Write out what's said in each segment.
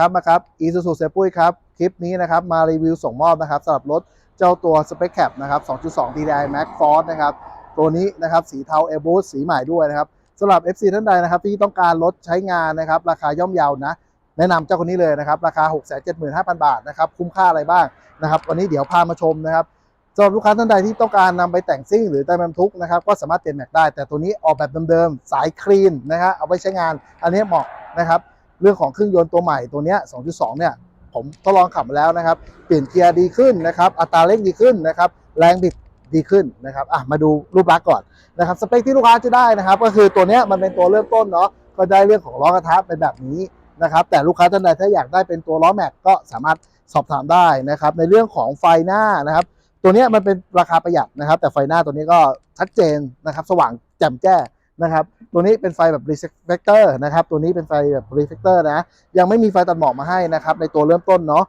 ครับนะครับ e s u s u เซปุ้ยครับ คลิปนี้นะครับ มารีวิวส่งมอบนะครับสำหรับรถเจ้าตัว Spec Cap นะครับ 2.2 DDI Max Force นะครับ ตัวนี้นะครับ สีเทา Air Boost สีใหม่ด้วยนะครับสำหรับ FC ท่านใดนะครับ ที่ต้องการรถใช้งานนะครับ ราคาย่อมเยาวนะ แนะนำเจ้าคนนี้เลยนะครับ ราคา 675,000 บาทนะครับ คุ้มค่าอะไรบ้างนะครับ วันนี้เดี๋ยวพามาชมนะครับสำหรับลูกค้าท่านใดที่ต้องการนำไปแต่งซิ่งหรือแต่งบรรทุกนะครับก็สามารถเปลี่ยนแม็กได้ แต่ตัวนี้ออกแบบเดิมๆสายคลีนนะฮะเอาไว้ใช้งาน อันนี้เหมาะนะครับ เรื่องของเครื่องยนต์ตัวใหม่ตัวเนี้ย 2.2 เนี่ย ผมทดลองขับมาแล้วนะครับ เปลี่ยนเกียร์ดีขึ้นนะครับ อัตราเร่งดีขึ้นนะครับ แรงบิดดีขึ้นนะครับ อะ มาดูรูปลักษณ์ก่อนนะครับ สเปคที่ลูกค้าจะได้นะครับ ก็คือตัวเนี้ยมันเป็นตัวเริ่มต้นเนาะ ก็ได้เรื่องของล้อกระทะเป็นแบบนี้นะครับ แต่ลูกค้าท่านใดถ้าอยากได้เป็นตัวล้อแม็กก็สามารถสอบถามได้นะครับ ในเรื่องของไฟหน้านะครับ ตัวเนี้ยมันเป็นราคาประหยัดนะครับ แต่ไฟหน้าตัวนี้ก็ชัดเจนนะครับ สว่างแจ่มแจ้ง นะครับ ตัวนี้เป็นไฟแบบ reflector นะครับ ตัวนี้เป็นไฟแบบ reflector นะ ยังไม่มีไฟตัดหมอกมาให้นะครับ ในตัวเริ่มต้นเนาะ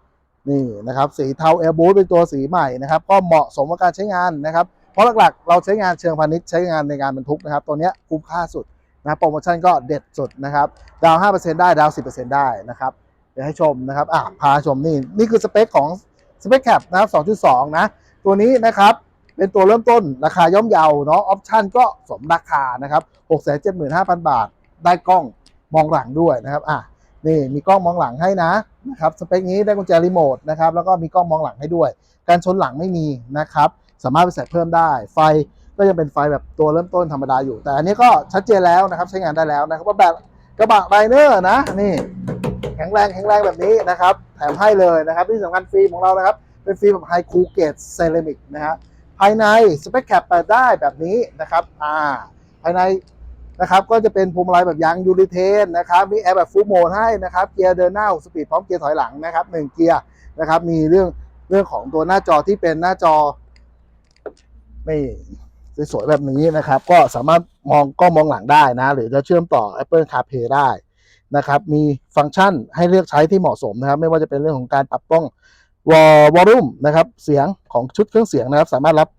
นี่นะครับ สีเทา Air Boost เป็นตัวสีใหม่นะครับ ก็เหมาะสมกับการใช้งานนะครับ เพราะหลักๆ เราใช้งานเชิงพาณิชย์ใช้งานในการบรรทุกนะครับ ตัวนี้คุ้มค่าสุดนะโปรโมชั่นก็เด็ดสุดนะครับ ดาว 5%ได้ ดาว 10%ได้นะครับ เดี๋ยวให้ชมนะครับ อะ พาชมนี่ นี่คือสเปคของ Spec Cap นะครับ2.2 นะ ตัวนี้นะครับ เป็นตัวเริ่มต้นราคาย่อมเยาเนาะออปชั่นก็สมราคานะครับ675,000 บาท ได้กล้องมองหลังด้วยนะครับอะนี่มีกล้องมองหลังให้นะนะครับสเปคนี้ได้กุญแจรีโมทนะครับแล้วก็มีกล้องมองหลังให้ด้วย การชนหลังไม่มีนะครับสามารถไปใส่เพิ่มได้ ไฟก็ยังเป็นไฟแบบตัวเริ่มต้นธรรมดาอยู่ แต่อันนี้ก็ชัดเจนแล้วนะครับใช้งานได้แล้วนะครับว่าแบบกระบะไบเนอร์นะนี่แข็งแรงแข็งแรงแบบนี้นะครับแถมให้เลยนะครับที่สำคัญฟิล์มของเรานะครับ เป็นฟิล์มแบบไฮคูเกตเซรามิกนะฮะ ภายในสเปคแคปเปิดได้แบบนี้นะครับอ่าภายในนะครับก็จะเป็นพวงมาลัยแบบยางยูริเทนนะครับมีแอร์แบบฟูลโหมดให้นะครับเกียร์เดินหน้า6สปีดพร้อมเกียร์ถอยหลังนะครับหนึ่งเกียร์นะครับมีเรื่องเรื่องของตัวหน้าจอที่เป็นหน้าจอนี่สวยๆแบบนี้นะครับ ก็สามารถมองกล้องมองหลังได้นะ หรือจะเชื่อมต่อ Apple CarPlay ได้นะครับ มีฟังก์ชันให้เลือกใช้ที่เหมาะสมนะครับ ไม่ว่าจะเป็นเรื่องของการปรับต้องวอลลุ่มนะครับ เสียงของชุดเครื่องเสียงนะครับ สามารถรับ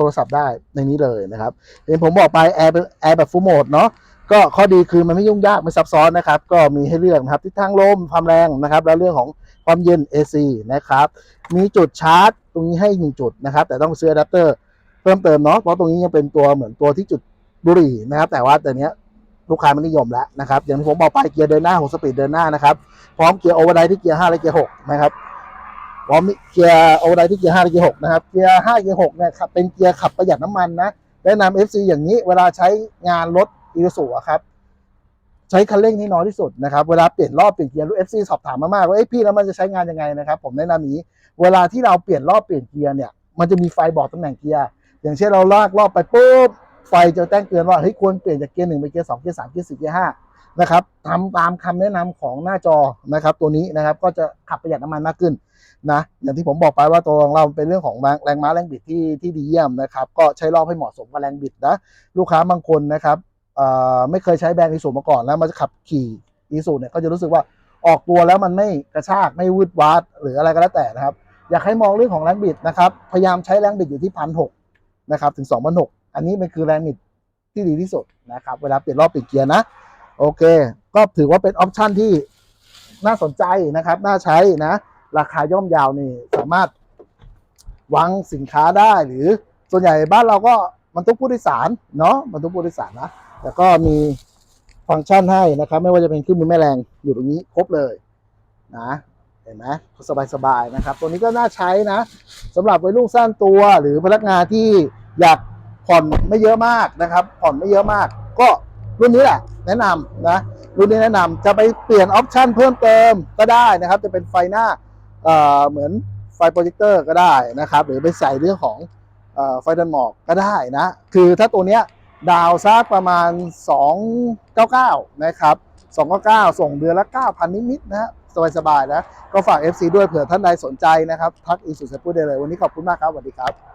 โทรศัพท์ได้ในนี้เลยนะครับเห็นผมบอกไปแอร์แอร์แบบฟูลโหมดเนาะก็ข้อดีคือมันไม่ยุ่งยากไม่ซับซ้อนนะครับ ก็มีให้เลือกนะครับทิศทางลมความแรงนะครับ แล้วเรื่องของความเย็น AC นะครับ มีจุดชาร์จ ตรงนี้ให้หนึ่งจุดนะครับ แต่ต้องซื้ออะแดปเตอร์เพิ่มเติมเนาะเพราะตรงนี้ยังเป็นตัวเหมือนตัวที่จุดบุหรี่นะครับ แต่ว่าแต่เนี้ยลูกค้าไม่นิยมแล้วนะครับ อย่างที่ผมบอกไปเกียร์เดินหน้า6สปีดเดินหน้านะครับ พร้อมเกียร์โอเวอร์ไดที่เกียร์5และเกียร์6นะครับ พร้อมเกียร์โอเวอร์ไดที่เกียร์5และเกียร์6นะครับ เกียร์5เกียร์6เนี่ยครับเป็นเกียร์ขับประหยัดน้ำมันนะแนะนำ FC อย่างนี้เวลาใช้งานรถอีซูอะครับใช้คันเร่งที่น้อยที่สุดนะครับเวลาเปลี่ยนรอบเปลี่ยนเกียร์รู้ FC สอบถามมามากว่าเอ้พี่แล้วมันจะใช้งานยังไงนะครับ ผมแนะนำอย่างนี้ เวลาที่เราเปลี่ยนรอบเปลี่ยนเกียร์เนี่ยมันจะมีไฟบอกตำแหน่งเกียร์อย่างเช่นเราลากรอบไปปุ๊บไฟจะแจ้งเตือนว่าเฮ้ยควรเปลี่ยนจากเกียร์หนึ่งไปเกียร์สองเกียร์สามเกียร์สี่เกียร์ห้า นะครับทำตามคำแนะนำของหน้าจอนะครับ ตัวนี้นะครับก็จะขับประหยัดน้ำมันมากขึ้นนะอย่างที่ผมบอกไปว่าตัวของเราเป็นเรื่องของแรงม้าแรงบิดที่ที่ดีเยี่ยมนะครับ ก็ใช้รอบให้เหมาะสมกับแรงบิดนะลูกค้าบางคนนะครับไม่เคยใช้แบรนด์อีซูมาก่อนแล้วมาขับขี่อีซูเนี่ยก็จะรู้สึกว่าออกตัวแล้วมันไม่กระชากไม่วืดวาดหรืออะไรก็แล้วแต่นะครับ อยากให้มองเรื่องของแรงบิดนะครับพยายามใช้แรงบิดอยู่ที่พันหกนะครับถึงสองพันหกอันนี้มันคือแรงบิดที่ดีที่สุดนะครับเวลาเปลี่ยนรอบเปลี่ยนเกียร์นะ โอเค ก็ถือว่าเป็นออปชันที่น่าสนใจนะครับ น่าใช้นะ ราคาย่อมยาวนี่สามารถวางสินค้าได้หรือส่วนใหญ่บ้านเราก็บรรทุกผู้โดยสารเนาะบรรทุกผู้โดยสารนะแต่ก็มีฟังก์ชันให้นะครับ ไม่ว่าจะเป็นเครื่องมือแม่แรงอยู่ตรงนี้ครบเลยนะเห็นไหมสบายๆนะครับ ตัวนี้ก็น่าใช้นะสำหรับวัยรุ่นสร้างตัวหรือพนักงานที่อยากผ่อนไม่เยอะมากนะครับ ผ่อนไม่เยอะมาก ก็รุ่นนี้แหละ แนะนำนะรุ่นนี้แนะนำจะไปเปลี่ยนออปชันเพิ่มเติมก็ได้นะครับ จะเป็นไฟหน้าเเหมือนไฟโปรเจคเตอร์ก็ได้นะครับ หรือไปใส่เรื่องของอไฟดันหมอกก็ได้นะ คือถ้าตัวเนี้ยดาวซักประมาณ 299 นะครับ 299 ส่งเดือนละ 9,000 นิดๆนะฮะสบายๆนะ ก็ฝาก FC ด้วยเผื่อท่านใดสนใจนะครับ ทักอีสุเซปุได้เลย วันนี้ขอบคุณมากครับ สวัสดีครับ